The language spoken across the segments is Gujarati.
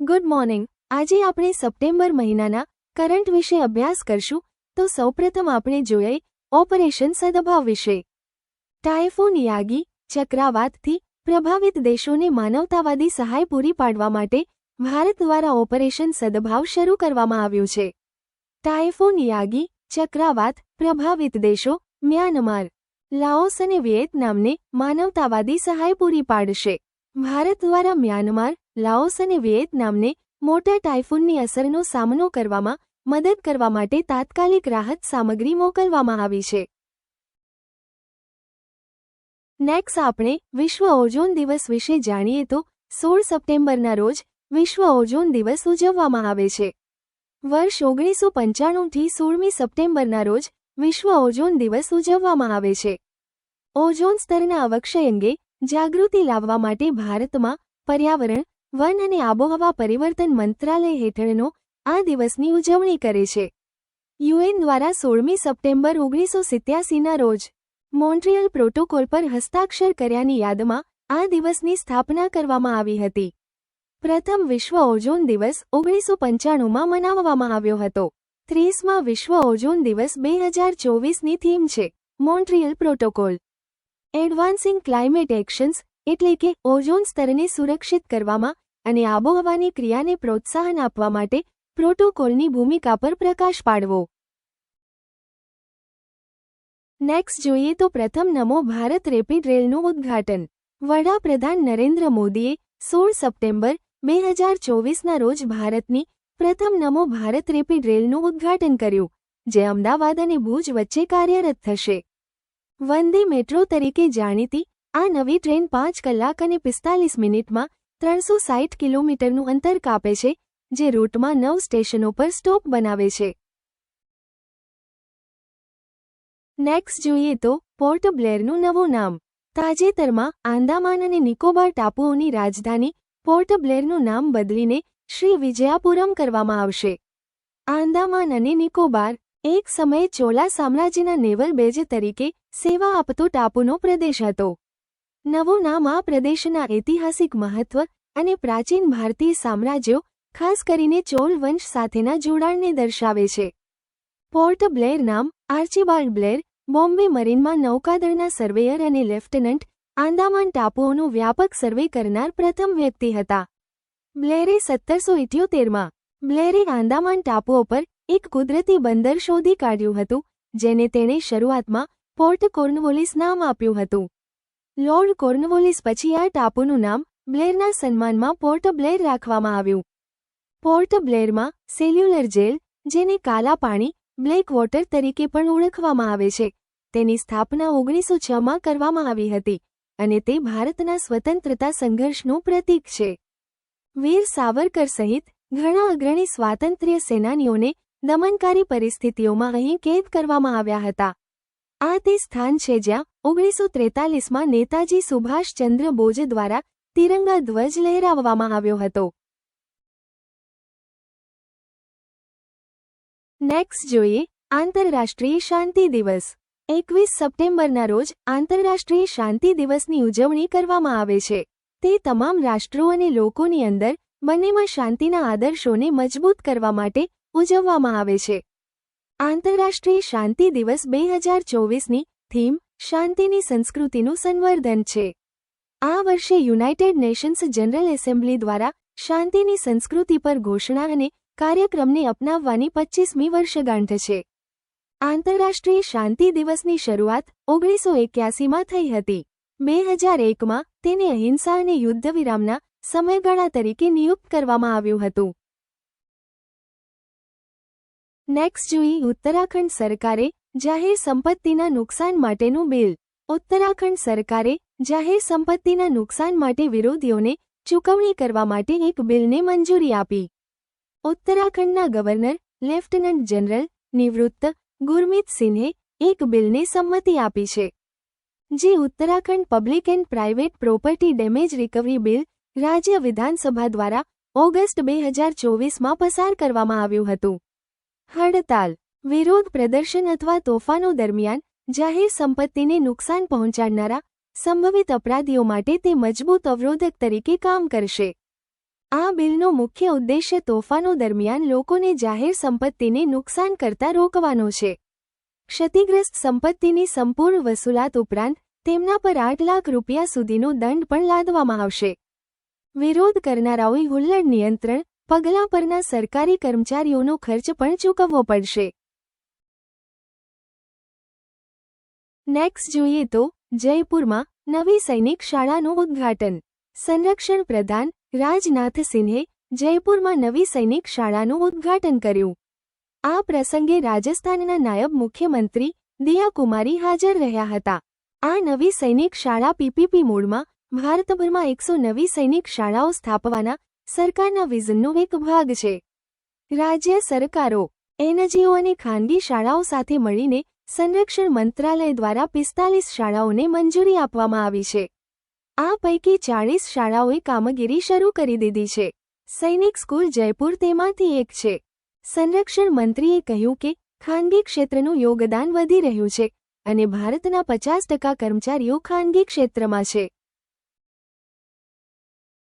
Good morning. આજે આપણે સપ્ટેમ્બર મહિનાના કરંટ વિશે અભ્યાસ કરશું. તો સૌપ્રથમ આપણે જોઈએ ઓપરેશન સદભાવ વિશે. ટાયફોન યાગી ચક્રાવાતથી પ્રભાવિત દેશોને માનવતાવાદી સહાય પૂરી પાડવા માટે ભારત દ્વારા ઓપરેશન સદભાવ શરૂ કરવામાં આવ્યું છે. ટાયફોન યાગી ચક્રાવાત પ્રભાવિત દેશો મ્યાનમાર, લાઓસ અને વિયેતનામને માનવતાવાદી સહાય પૂરી પાડશે. ભારત દ્વારા મ્યાનમાર, લાઓસ અને વિયેતનામને મોટા ટાયફૂનની અસરનો સામનો કરવામાં મદદ કરવા માટે તાત્કાલિક રાહત સામગ્રી મોકલવામાં આવી છે. નેક્સ્ટ આપણે વિશ્વ ઓઝોન દિવસ વિશે જાણીએ તો સોળ સપ્ટેમ્બરના રોજ વિશ્વ ઓઝોન દિવસ ઉજવવામાં આવે છે. વર્ષ ઓગણીસો પંચાણુંથી સોળમી સપ્ટેમ્બરના રોજ વિશ્વ ઓઝોન દિવસ ઉજવવામાં આવે છે. ઓઝોન સ્તરના અવક્ષય અંગે જાગૃતિ લાવવા માટે ભારતમાં પર્યાવરણ, વન અને આબોહવા પરિવર્તન મંત્રાલય હેઠળનો આ દિવસની ઉજવણી કરે છે. યુએન દ્વારા સોળમી સપ્ટેમ્બર ઓગણીસો સિત્યાસીના રોજ મોન્ટ્રિયલ પ્રોટોકોલ પર હસ્તાક્ષર કર્યાની યાદમાં આ દિવસની સ્થાપના કરવામાં આવી હતી. પ્રથમ વિશ્વ ઓઝોન દિવસ ઓગણીસો પંચાણુંમાં મનાવવામાં આવ્યો હતો. ત્રીસમાં વિશ્વ ઓઝોન દિવસ બે હજાર ચોવીસની થીમ છે Montreal protocol. Advancing climate actions એટલે કે ઓઝોન સ્તરને સુરક્ષિત કરવામાં અને આબોહવાની ક્રિયાને પ્રોત્સાહન આપવા માટે પ્રોટોકોલની ભૂમિકા પર પ્રકાશ પાડવો. નેક્સ્ટ જોઈએ તો પ્રથમ નમો ભારત રેપિડ રેલનું ઉદ્ઘાટન. વડાપ્રધાન નરેન્દ્ર મોદીએ સોળ સપ્ટેમ્બર બે હજાર ચોવીસના રોજ ભારતની પ્રથમ નમો ભારત રેપિડ રેલનું ઉદ્ઘાટન કર્યું, જે અમદાવાદ અને ભુજ વચ્ચે કાર્યરત થશે. વંદે મેટ્રો તરીકે જાણીતી આ નવી ટ્રેન પાંચ કલાક અને પિસ્તાલીસ મિનિટમાં ત્રણસો સાઠ કિલોમીટરનું અંતર કાપે છે, જે રૂટમાં નવ સ્ટેશનો પર સ્ટોપ બનાવે છે. નેક્સ્ટ જોઈએ તો પોર્ટ બ્લેરનું નવું નામ. તાજેતરમાં આંદામાન અને નિકોબાર ટાપુઓની રાજધાની પોર્ટ બ્લેરનું નામ બદલીને શ્રી વિજયાપુરમ કરવામાં આવશે. આંદામાન અને નિકોબાર એક સમયે ચોલા સામ્રાજ્યના નેવલ બેજ તરીકે સેવા આપતો ટાપુનો પ્રદેશ હતો. નવું નામ આ પ્રદેશના ઐતિહાસિક મહત્વ અને પ્રાચીન ભારતીય સામ્રાજ્યો ખાસ કરીને ચોલ વંશ સાથેના જોડાણને દર્શાવે છે. પોર્ટ બ્લેર નામ આર્ચીબાલ્ડ બ્લેર બોમ્બે મરીનમાં નૌકાદળના સર્વેયર અને લેફ્ટનન્ટ આંદામાન ટાપુઓનું વ્યાપક સર્વે કરનાર પ્રથમ વ્યક્તિ હતા. બ્લેરે સત્તરસો ઇઠ્યોતેરમાં બ્લેરે આંદામાન ટાપુઓ પર એક કુદરતી બંદર શોધી કાઢ્યું હતું, જેને તેણે શરૂઆતમાં પોર્ટ કોર્નવોલિસ નામ આપ્યું હતું. લોર્ડ કોર્નવોલિસ પછી આ ટાપુનું નામ બ્લેરના સન્માનમાં પોર્ટ બ્લેર રાખવામાં આવ્યું. પોર્ટ બ્લેરમાં સેલ્યુલર જેલ, જેને કાલા પાણી, બ્લેક વોટર તરીકે પણ ઓળખવામાં આવે છે, તેની સ્થાપના ઓગણીસો છમાં કરવામાં આવી હતી, અને તે ભારતના સ્વતંત્રતા સંઘર્ષનું પ્રતીક છે. વીર સાવરકર સહિત ઘણા અગ્રણી સ્વાતંત્ર્ય સેનાનીઓને દમનકારી પરિસ્થિતિઓમાં અહીં કેદ કરવામાં આવ્યા હતા. આ તે સ્થાન છે જ્યાં ઓગણીસો ત્રેતાલીસમાં નેતાજી સુભાષચંદ્ર બોઝ દ્વારા તિરંગા ધ્વજ લહેરાવવામાં આવ્યો હતો. નેક્સ્ટ જોઈએ, આંતરરાષ્ટ્રીય શાંતિ દિવસ. એકવીસ સપ્ટેમ્બરના રોજ આંતરરાષ્ટ્રીય શાંતિ દિવસની ઉજવણી કરવામાં આવે છે. તે તમામ રાષ્ટ્રો અને લોકોની અંદર બંનેમાં શાંતિના આદર્શોને મજબૂત કરવા માટે ઉજવવામાં આવે છે. આંતરરાષ્ટ્રીય શાંતિ દિવસ બે હજાર ચોવીસની થીમ શાંતિની સંસ્કૃતિનું સંવર્ધન છે. આ વર્ષે યુનાઇટેડ નેશન્સ જનરલ એસેમ્બલી દ્વારા શાંતિની સંસ્કૃતિ પર ઘોષણા અને કાર્યક્રમને અપનાવવાની પચ્ચીસમી વર્ષગાંઠ છે. આંતરરાષ્ટ્રીય શાંતિ દિવસની શરૂઆત ઓગણીસો એક્યાસીમાં થઈ હતી. બે હજાર એકમાં તેને અહિંસા અને યુદ્ધવિરામના સમયગાળા તરીકે નિયુક્ત કરવામાં આવ્યું હતું. નેક્સ્ટ જોઈ ઉત્તરાખંડ સરકારે જાહેર સંપત્તિના નુકસાન માટેનું બિલ. ઉત્તરાખંડ સરકારે જાહેર સંપત્તિના નુકસાન માટે વિરોધીઓને ચૂકવણી કરવા માટે એક બિલને મંજૂરી આપી. ઉત્તરાખંડના ગવર્નર, લેફ્ટનન્ટ જનરલ નિવૃત્ત ગુરમીત સિંહે એક બિલને સંમતિ આપી છે. જે Uttarakhand public and private property damage recovery bill રાજ્ય વિધાનસભા દ્વારા ઓગસ્ટ બે હજાર ચોવીસમાં પસાર કરવામાં આવ્યું હતું. હડતાલ, વિરોધ પ્રદર્શન અથવા તોફાનો દરમિયાન જાહેર સંપત્તિને નુકસાન પહોંચાડનારા સંભવિત અપરાધીઓ માટે તે મજબૂત અવરોધક તરીકે કામ કરશે. આ બિલનો મુખ્ય ઉદ્દેશ્ય તોફાનો દરમિયાન લોકોને જાહેર સંપત્તિને નુકસાન કરતા રોકવાનો છે. ક્ષતિગ્રસ્ત સંપત્તિની સંપૂર્ણ વસૂલાત ઉપરાંત તેમના પર આઠ લાખ રૂપિયા સુધીનો દંડ પણ લાદવામાં આવશે. વિરોધ કરનારાઓએ હુલ્લડ નિયંત્રણ પગલાં પરના સરકારી કર્મચારીઓનો ખર્ચ પણ ચૂકવવો પડશે. નેક્સ્ટ જોઈએ તો, જયપુરમાં નવી સૈનિક શાળાનું ઉદ્ઘાટન. સંરક્ષણ પ્રધાન રાજનાથ સિંહે જયપુરમાં નવી સૈનિક શાળાનું ઉદ્ઘાટન કર્યું. આ પ્રસંગે રાજસ્થાનના નાયબ મુખ્યમંત્રી દિયાકુમારી હાજર રહ્યા હતા. આ નવી સૈનિક શાળા પીપીપી મૂળમાં ભારતભરમાં એકસો નવી સૈનિક શાળાઓ સ્થાપવાના સરકારના વિઝનનો એક ભાગ છે. રાજ્ય સરકારો એનજીઓ અને ખાનગી શાળાઓ સાથે મળીને સંરક્ષણ મંત્રાલય દ્વારા પિસ્તાલીસ શાળાઓને મંજૂરી આપવામાં આવી છે. આ પૈકી ચાળીસ શાળાઓએ કામગીરી શરૂ કરી દીધી છે. સૈનિક સ્કૂલ જયપુર તેમાંથી એક છે. સંરક્ષણ મંત્રીએ કહ્યું કે ખાનગી ક્ષેત્રનું યોગદાન વધી રહ્યું છે અને ભારતના પચાસ ટકા કર્મચારીઓ ખાનગી ક્ષેત્રમાં છે.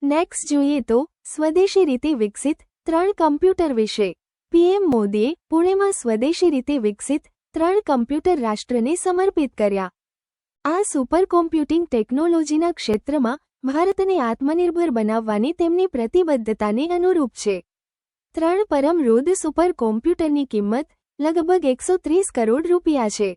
નેક્સ્ટ જોઈએ તો સ્વદેશી રીતે વિકસિત ત્રણ કમ્પ્યુટર વિશે. પીએમ મોદીએ પુણેમાં સ્વદેશી રીતે વિકસિત ત્રણ કમ્પ્યુટર રાષ્ટ્રને સમર્પિત કર્યા. આ સુપર કોમ્પ્યુટિંગ ટેકનોલોજીના ક્ષેત્રમાં ભારતને આત્મનિર્ભર બનાવવાની તેમની પ્રતિબદ્ધતાને અનુરૂપ છે. ત્રણ પરમ રોદ સુપર કોમ્પ્યુટરની કિંમત લગભગ એકસો ત્રીસ કરોડ રૂપિયા છે.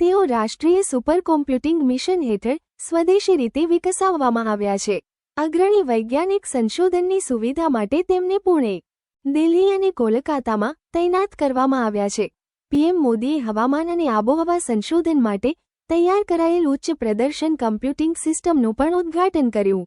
તેઓ રાષ્ટ્રીય સુપર કોમ્પ્યુટિંગ મિશન હેઠળ સ્વદેશી રીતે વિકસાવવામાં આવ્યા છે. અગ્રણી વૈજ્ઞાનિક સંશોધનની સુવિધા માટે તેમને પુણે, દિલ્હી અને કોલકાતામાં તૈનાત કરવામાં આવ્યા છે. પીએમ મોદીએ હવામાન અને આબોહવા સંશોધન માટે તૈયાર કરાયેલ ઉચ્ચ પ્રદર્શન કમ્પ્યુટિંગ સિસ્ટમનું પણ ઉદ્ઘાટન કર્યું.